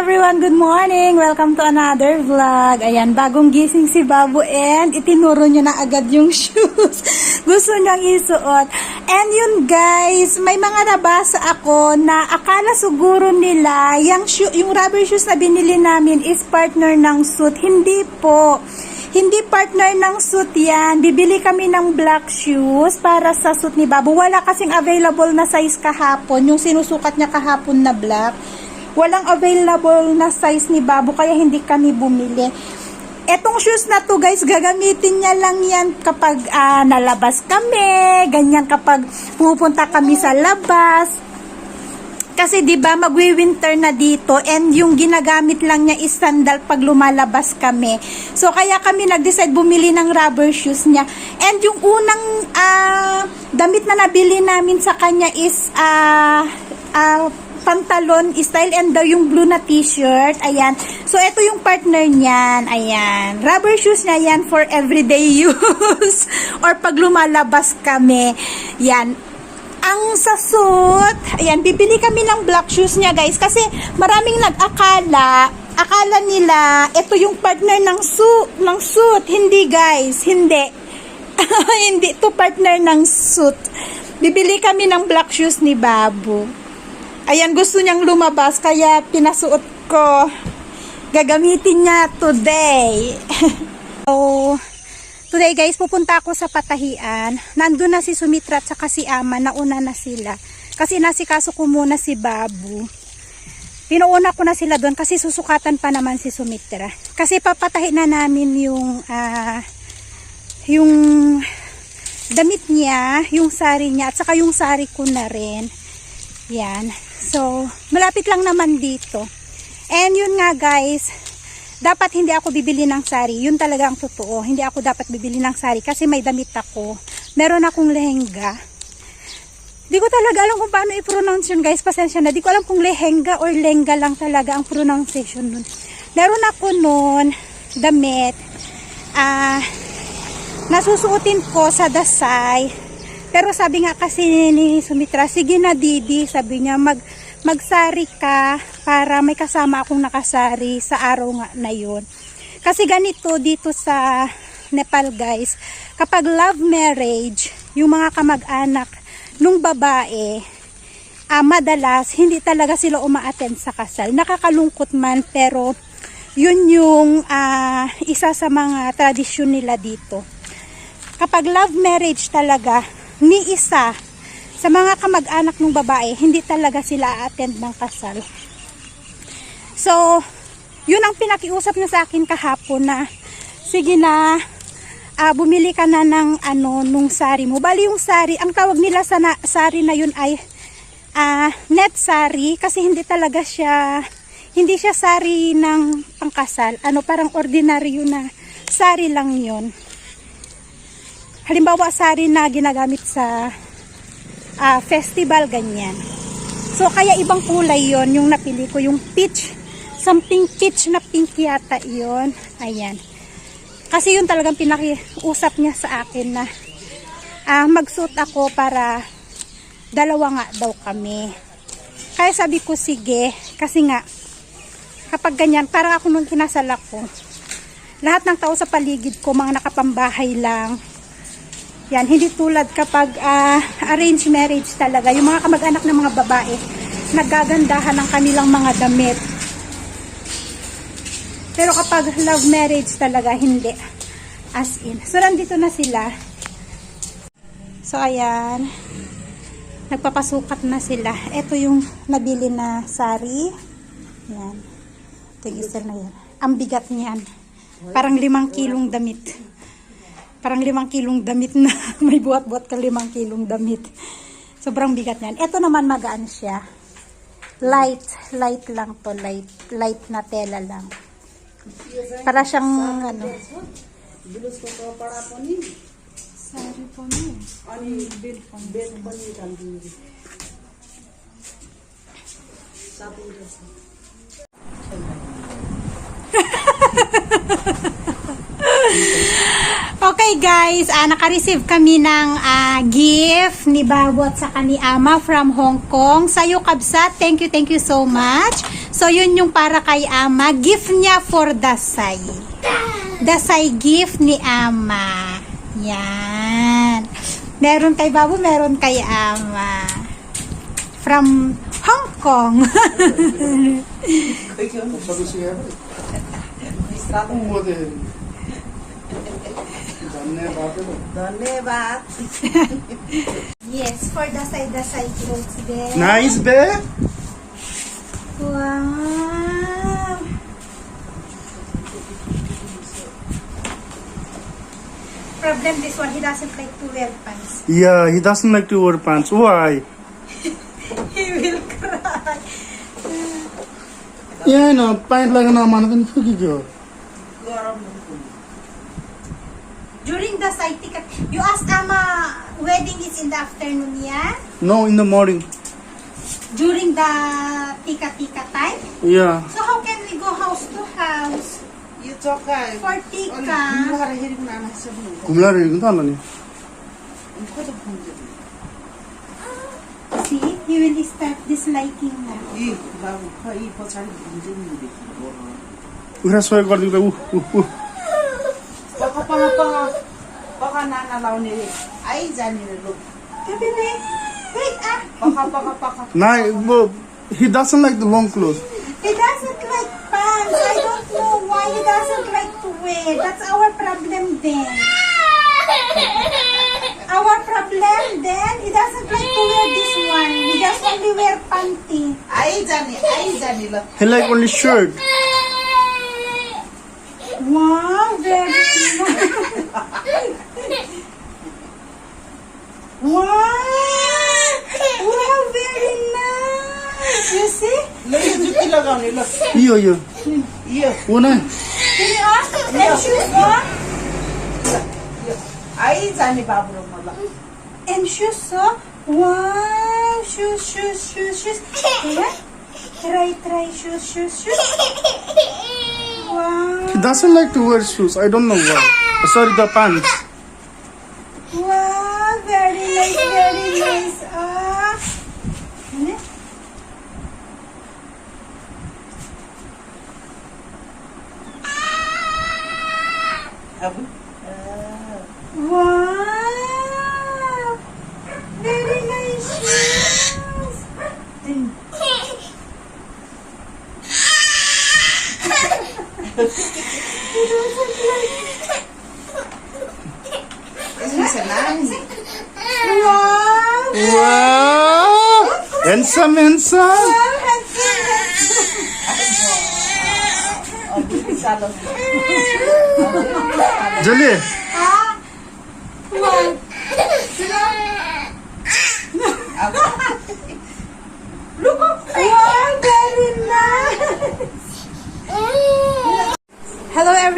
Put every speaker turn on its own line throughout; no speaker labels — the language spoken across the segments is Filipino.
everyone, good morning! Welcome to another vlog. Ayan, bagong gising si Babu and itinuro niya na agad yung shoes. Gusto niyang isuot. And yun guys, may mga nabasa ako na akala siguro nila yung, shoe, yung rubber shoes na binili namin is partner ng suit. Hindi po. Hindi partner ng suit yan. Bibili kami ng black shoes para sa suit ni Babu. Wala kasing available na size kahapon. Yung sinusukat niya kahapon na black. Walang available na size ni Babu kaya hindi kami bumili. Etong shoes na to guys, gagamitin niya lang yan kapag ah, nalabas kami, ganyan kapag pupunta kami sa labas. Kasi 'di ba magwi-winter na dito and yung ginagamit lang niya is sandal pag lumalabas kami. So kaya kami nag-decide bumili ng rubber shoes niya. And yung unang ah, damit na nabili namin sa kanya is ah ah, pantalon style and daw yung blue na t-shirt. Ayan. So ito yung partner niyan. Ayan. Rubber shoes niya yan for everyday use or pag lumalabas kami. Yan ang sa suit, ayan, bibili kami ng black shoes niya guys kasi maraming nag-akala, akala nila ito yung partner ng suit, ng suit. Hindi guys, hindi. hindi to partner ng suit. Bibili kami ng black shoes ni Babu. Ayan, gusto niyang lumabas kaya pinasuot ko. Gagamitin niya today. so, Today guys, pupunta ako sa Patahian. Nandun na si Sumitra at saka si Ama, nauna na sila. Kasi nasikaso ko muna si Babu. Pinuuna ko na sila doon kasi susukatan pa naman si Sumitra. Kasi papatahin na namin yung ah, yung damit niya, yung sari niya at saka yung sari ko na rin. Yan. So, malapit lang naman dito. And yun nga guys, dapat hindi ako bibili ng sari. Yun talaga ang totoo. Hindi ako dapat bibili ng sari kasi may damit ako. Meron akong lehenga. Di ko talaga alam kung paano i-pronounce yun guys. Pasensya na. Di ko alam kung lehenga or lenga lang talaga ang pronunciation nun. Meron ako nun damit. Ah, nasusuotin ko sa dasay. Pero sabi nga kasi ni Sumitra, sige na Didi, sabi niya mag magsari ka para may kasama akong nakasari sa araw nga na yun. Kasi ganito dito sa Nepal guys, kapag love marriage, yung mga kamag-anak nung babae, ah, madalas hindi talaga sila uma-attend sa kasal. Nakakalungkot man pero yun yung ah, isa sa mga tradisyon nila dito. Kapag love marriage talaga, ni isa sa mga kamag-anak ng babae, hindi talaga sila attend ng kasal. So, yun ang pinakiusap niya sa akin kahapon na sige na ah, bumili ka na ng ano nung sari mo. Bali yung sari, ang tawag nila sa na, sari na yun ay ah, net sari kasi hindi talaga siya hindi siya sari ng pangkasal. Ano parang ordinaryo na sari lang yun. Halimbawa sari na ginagamit sa ah, festival ganyan. So kaya ibang kulay yon yung napili ko yung peach something peach na pink yata yon. Ayan. Kasi yun talagang pinakiusap niya sa akin na ah, magsuot ako para dalawa nga daw kami. Kaya sabi ko sige kasi nga kapag ganyan parang ako nung kinasal ako lahat ng tao sa paligid ko mga nakapambahay lang yan, hindi tulad kapag ah, arranged marriage talaga. Yung mga kamag-anak ng mga babae, nagagandahan ng kanilang mga damit. Pero kapag love marriage talaga, hindi. As in. So, nandito na sila. So, ayan. Nagpapasukat na sila. Ito yung nabili na sari. Yan. Ito yung isa na yan. Ang bigat niyan. Parang limang kilong damit parang limang kilong damit na may buhat-buhat ka limang kilong damit. Sobrang bigat niyan. Ito naman magaan siya. Light, light lang to, light, light na tela lang. Para siyang ano. Sorry po niya. Okay guys, ah, naka-receive kami ng ah, gift ni Babu at saka ni Ama from Hong Kong. Sa iyo, Kabsat, thank you, thank you so much. So, yun yung para kay Ama. Gift niya for Dasay. Dasay gift ni Ama. Yan. Meron kay Babu, meron kay Ama. From Hong Kong.
Sabi siya ba? Umuha din. धन्यवाद
धन्यवाद
yes, for Dasay Dasay clothes din.
Nice bay
Wow! Problem this one, he doesn't like to wear pants.
Yeah, he doesn't like to wear pants. Why?
He will cry.
Yeah, no, pant लगाना माना तो नहीं
the side ticket. You asked Ama, wedding is in the afternoon, yeah?
No, in the morning.
During the tika-tika time?
Yeah.
So how can we go house to house?
You talk uh,
For tika.
Kumlari, kunta
ano ni?
See, he will start disliking now.
Eh, bago pa, eh,
pa saan, hindi mo dito. Ura,
soy, guardi, uh, uh, uh. लाउने रे आइजाने रे लोक
Kabili, wait ah!
पख पख पख
Nah, well, he doesn't like the long clothes.
He doesn't like pants. I don't know why he doesn't like to wear. That's our problem then. Our problem then, he doesn't like to wear this one. He just only wear panty.
आइजाने आइजाने ल
He like only shirt.
Wow, very nice. wow! Wow, very nice. You see?
ल यो जुत्ती लगाउने ल
यो यो
यो
ऊ नै
Can you ask? And shoes on?
यो आइजाने बाबु र म ल
And shoes, so? Wow! Shoes, shoes, shoes, shoes. Yeah? Try, try, shoes, shoes, shoes. Wow!
He doesn't like to wear shoes. I don't know why. Uh, Sorry, the pants.
Wow!
Handsome, handsome! Jali!
Ha? What?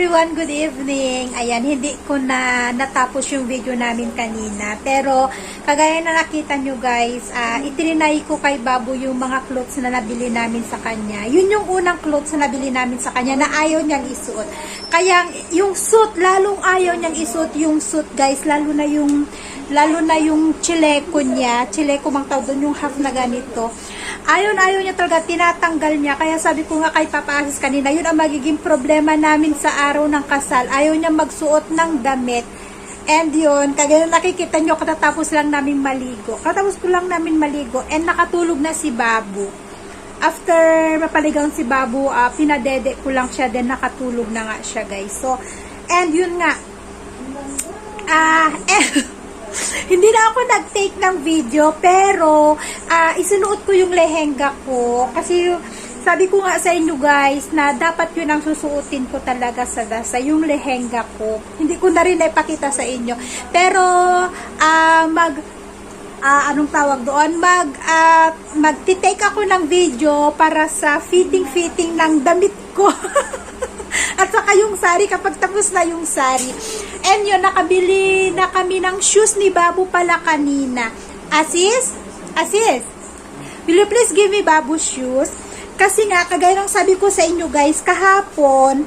Everyone, good evening. Ayan, hindi ko na natapos yung video namin kanina. Pero, kagaya na nakita nyo guys, uh, itirinay ko kay Babu yung mga clothes na nabili namin sa kanya. Yun yung unang clothes na nabili namin sa kanya na ayaw niyang isuot. Kaya, yung suit, lalong ayaw niyang isuot yung suit guys. Lalo na yung, lalo na yung chileko niya. Chileko mang tawag doon, yung half na ganito. Ayon, ayaw niya talaga, tinatanggal niya. Kaya sabi ko nga kay Papa Asis kanina, yun ang magiging problema namin sa araw ng kasal. Ayaw niya magsuot ng damit. And yun, kagaya nakikita nyo, katatapos lang namin maligo. Katapos ko lang namin maligo. And nakatulog na si Babu. After mapaligaw si Babu, ah, pinadede ko lang siya, then nakatulog na nga siya guys. So, and yun nga, ah, eh, hindi na ako nag-take ng video, pero ah, isinuot ko yung lehenga ko. Kasi sabi ko nga sa inyo guys, na dapat yun ang susuotin ko talaga sa dasa, yung lehenga ko. Hindi ko na rin naipakita sa inyo. Pero, ah, mag, ah, anong tawag doon, mag, ah, magti-take ako ng video para sa fitting-fitting ng damit ko. At saka yung sari, kapag tapos na yung sari. And yun, nakabili na kami ng shoes ni Babu pala kanina. Asis? Asis? Will you please give me Babu shoes? Kasi nga, kagaya ng sabi ko sa inyo guys, kahapon,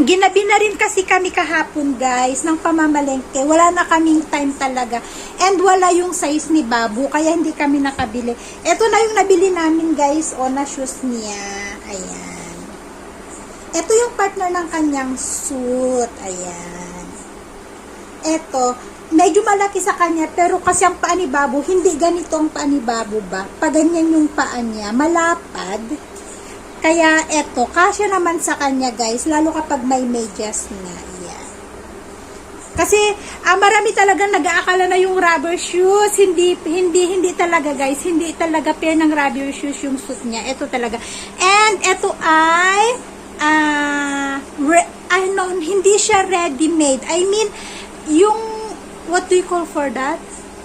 Ginabi na rin kasi kami kahapon guys ng pamamalengke. Wala na kaming time talaga. And wala yung size ni Babu kaya hindi kami nakabili. Ito na yung nabili namin guys o na shoes niya. Ayan. Ito yung partner ng kanyang suit. Ayan. Ito, medyo malaki sa kanya, pero kasi ang paa ni Babu, hindi ganito ang paa ni Babu ba? Pag ganyan yung paa niya, malapad. Kaya eto, kasya naman sa kanya guys, lalo kapag may medyas na. Ayan. Kasi ah, marami talaga nag-aakala na yung rubber shoes, hindi hindi hindi talaga guys, hindi talaga pair ng rubber shoes yung suit niya. Ito talaga. And ito ay ah re, ano, hindi siya ready-made. I mean, yung what do you call for that?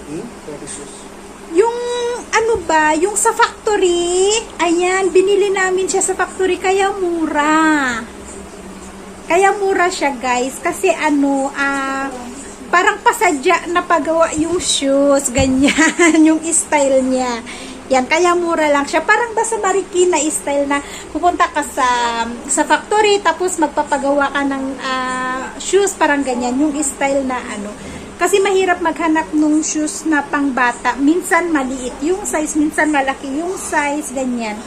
Hmm?
Yung ano ba, yung sa factory, ayan, binili namin siya sa factory kaya mura. Kaya mura siya guys kasi ano, ah parang pasadya na pagawa yung shoes, ganyan, yung style niya. Yan, kaya mura lang siya. Parang basta marikina style na pupunta ka sa sa factory tapos magpapagawa ka ng ah, shoes, parang ganyan, yung style na ano. Kasi mahirap maghanap nung shoes na pangbata. Minsan maliit yung size, minsan malaki yung size, ganyan.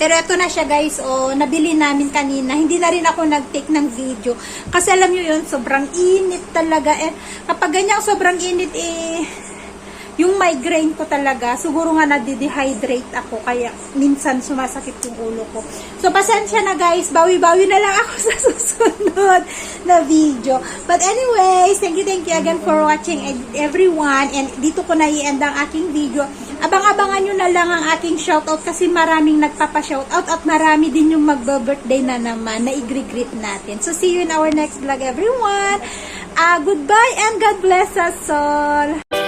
Pero ito na siya guys, oh, nabili namin kanina. Hindi na rin ako nag-take ng video. Kasi alam nyo yun, sobrang init talaga. Eh, kapag ganyan sobrang init, eh, yung migraine ko talaga, siguro nga nadidehydrate ako, kaya minsan sumasakit yung ulo ko. So, pasensya na guys, bawi-bawi na lang ako sa susunod na video. But anyways, thank you, thank you again for watching everyone. And dito ko na i-end ang aking video. Abang-abangan nyo na lang ang aking shoutout kasi maraming nagpapa-shoutout at marami din yung magba-birthday na naman na i-greet natin. So, see you in our next vlog everyone. Ah, goodbye and God bless us all.